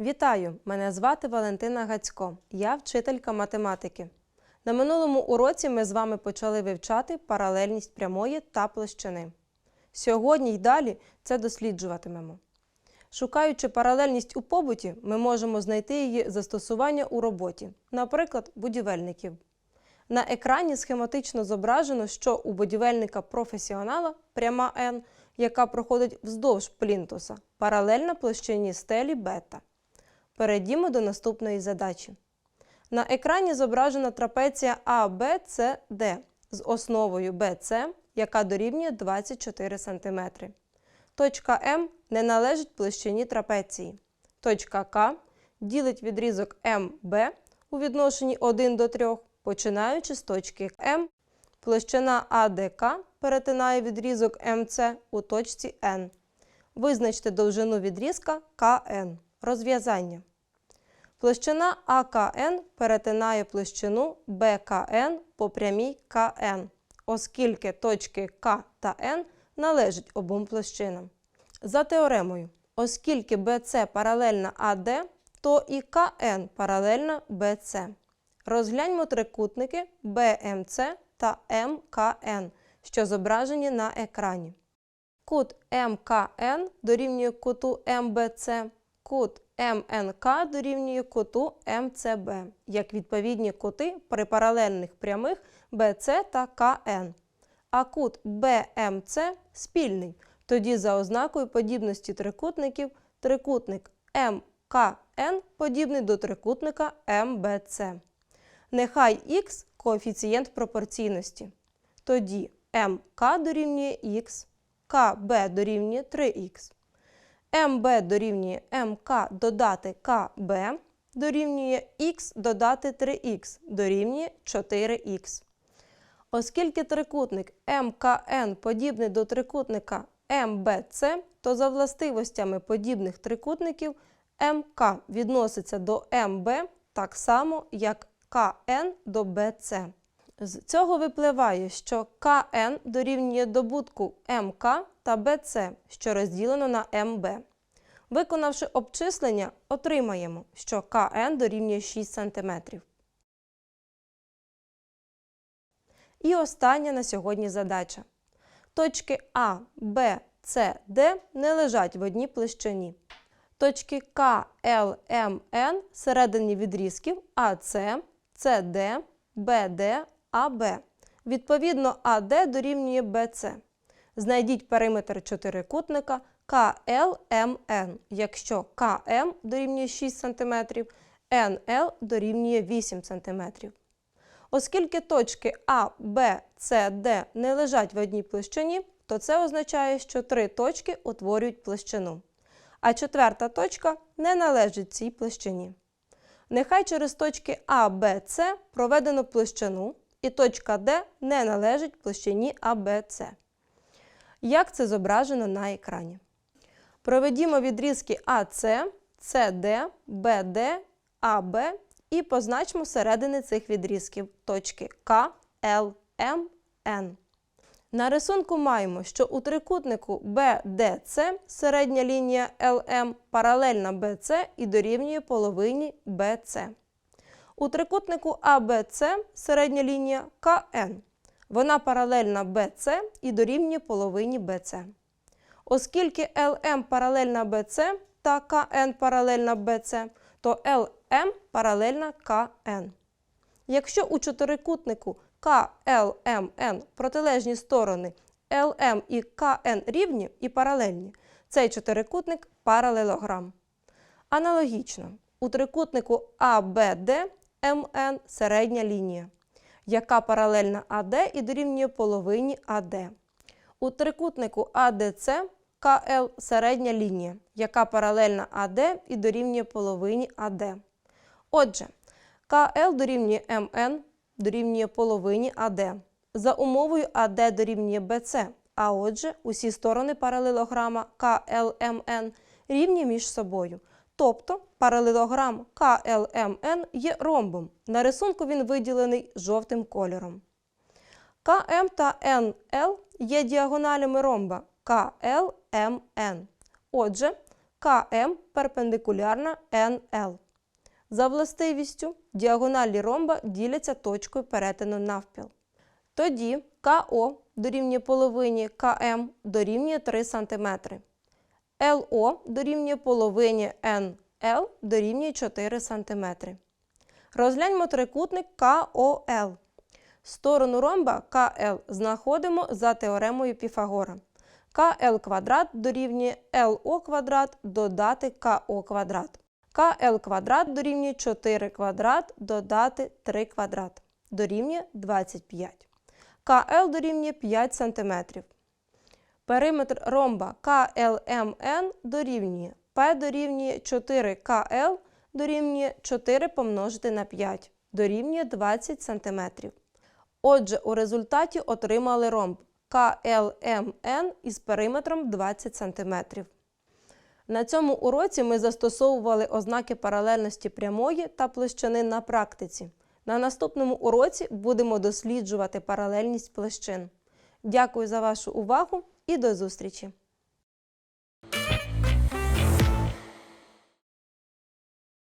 Вітаю! Мене звати Валентина Гацько. Я вчителька математики. На минулому уроці ми з вами почали вивчати паралельність прямої та площини. Сьогодні й далі це досліджуватимемо. Шукаючи паралельність у побуті, ми можемо знайти її застосування у роботі, наприклад, будівельників. На екрані схематично зображено, що у будівельника-професіонала пряма N, яка проходить вздовж плінтуса, паралельна площині стелі бета. Перейдімо до наступної задачі. На екрані зображена трапеція ABCD з основою BC, яка дорівнює 24 см. Точка М не належить площині трапеції. Точка К ділить відрізок МБ у відношенні 1 до 3, починаючи з точки М. Площина АДК перетинає відрізок МЦ у точці N. Визначте довжину відрізка КН. Розв'язання. Площина АКН перетинає площину БКН по прямій КН, оскільки точки К та Н належать обом площинам. За теоремою, оскільки BC паралельна АД, то і КН паралельна BC. Розгляньмо трикутники BMC та МКН, що зображені на екрані. Кут МКН дорівнює куту МБЦ, кут МНК дорівнює куту МЦБ, як відповідні кути при паралельних прямих BC та КН. А кут БМЦ спільний. Тоді за ознакою подібності трикутників трикутник МКН подібний до трикутника МБЦ. Нехай х коефіцієнт пропорційності. Тоді МК дорівнює х, КБ дорівнює 3х. МБ дорівнює МК додати КБ дорівнює х додати 3х дорівнює 4х. Оскільки трикутник МКН подібний до трикутника МБЦ, то за властивостями подібних трикутників МК відноситься до МБ так само, як КН до БЦ. З цього випливає, що КН дорівнює добутку МК та БЦ, що розділено на МБ. Виконавши обчислення, отримаємо, що КН дорівнює 6 см. І остання на сьогодні задача. Точки А, Б, С, Д не лежать в одній площині. Точки К, Л, М, Н середині відрізків АС, СД, БД, АБ. Відповідно, АД дорівнює БЦ. Знайдіть периметр чотирикутника КЛМН, якщо КМ дорівнює 6 см, НЛ дорівнює 8 см. Оскільки точки А, Б, С, Д не лежать в одній площині, то це означає, що три точки утворюють площину. А четверта точка не належить цій площині. Нехай через точки А, Б, С проведено площину, і точка Д не належить площині АБЦ. Як це зображено на екрані? Проведімо відрізки АС, СД, БД, АБ і позначимо середини цих відрізків точки К, Л, М, Н. На рисунку маємо, що у трикутнику BDC середня лінія LM паралельна BC і дорівнює половині BC. У трикутнику ABC середня лінія КН. Вона паралельна BC і дорівнює половині BC. Оскільки LM паралельна BC та КН паралельна BC, то LM паралельна КН. Якщо у чотирикутнику КЛМН протилежні сторони LM і КН рівні і паралельні, цей чотирикутник паралелограм. Аналогічно, у трикутнику АБД МН середня лінія, яка паралельна АД і дорівнює половині АД. У трикутнику АДЦ КЛ середня лінія, яка паралельна АД і дорівнює половині АД. Отже, КЛ дорівнює МН дорівнює половині АД. За умовою АД дорівнює БЦ, а отже, усі сторони паралелограма КЛМН рівні між собою. Тобто паралелограм КЛМН є ромбом. На рисунку він виділений жовтим кольором. КМ та НЛ є діагоналями ромба КЛМН. Отже, КМ перпендикулярна НЛ. За властивістю діагоналі ромба діляться точкою перетину навпіл. Тоді КО дорівнює половині КМ дорівнює 3 см. ЛО дорівнює половині НЛ дорівнює 4 см. Розгляньмо трикутник КОЛ. Сторону ромба КЛ знаходимо за теоремою Піфагора. КЛ квадрат дорівнює ЛО квадрат додати КО квадрат. КЛ квадрат дорівнює 4 квадрат додати 3 квадрат. Дорівнює 25. КЛ дорівнює 5 см. Периметр ромба КЛМН дорівнює P дорівнює 4 КЛ дорівнює 4 помножити на 5 дорівнює 20 см. Отже, у результаті отримали ромб КЛМН із периметром 20 см. На цьому уроці ми застосовували ознаки паралельності прямої та площини на практиці. На наступному уроці будемо досліджувати паралельність площин. Дякую за вашу увагу і до зустрічі!